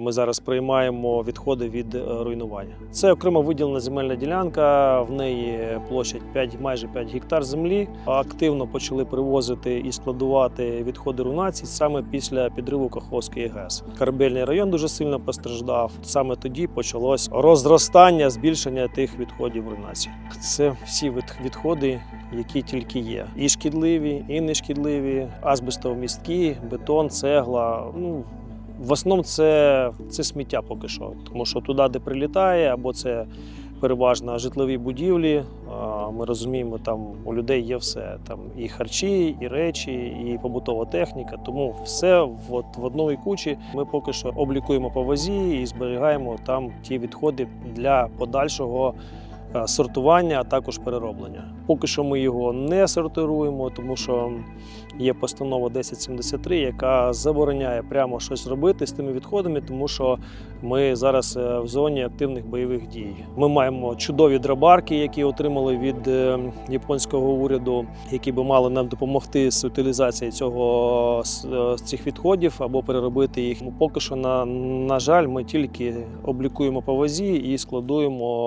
Ми зараз приймаємо відходи від е, руйнування. Це окремо виділена земельна ділянка. В неї площадь 5, майже 5 гектар землі. Активно почали привозити і складувати відходи руйнації саме після підриву Каховської ГЕС. Корабельний район дуже сильно постраждав. Саме тоді почалось розростання, збільшення тих відходів руйнації. Це всі від- відходи, які тільки є. І шкідливі, і нешкідливі, азбестовмісткі, бетон, цегла. Ну в основному це, це сміття поки що, тому що туди, де прилітає, або це переважно житлові будівлі. Ми розуміємо, там у людей є все. Там і харчі, і речі, і побутова техніка. Тому все от, в одній кучі. Ми поки що облікуємо по вазі і зберігаємо там ті відходи для подальшого. Е, Сортування, а також перероблення. Поки що ми його не сортируємо, тому що є постанова 1073, яка забороняє прямо щось робити з тими відходами, тому що ми зараз е, в зоні активних бойових дій. Ми маємо чудові драбарки, які отримали від е, японського уряду, які би мали нам допомогти з утилізацією цього цих відходів або переробити їх. Поки що, на, на жаль, ми тільки облікуємо по вазі і складуємо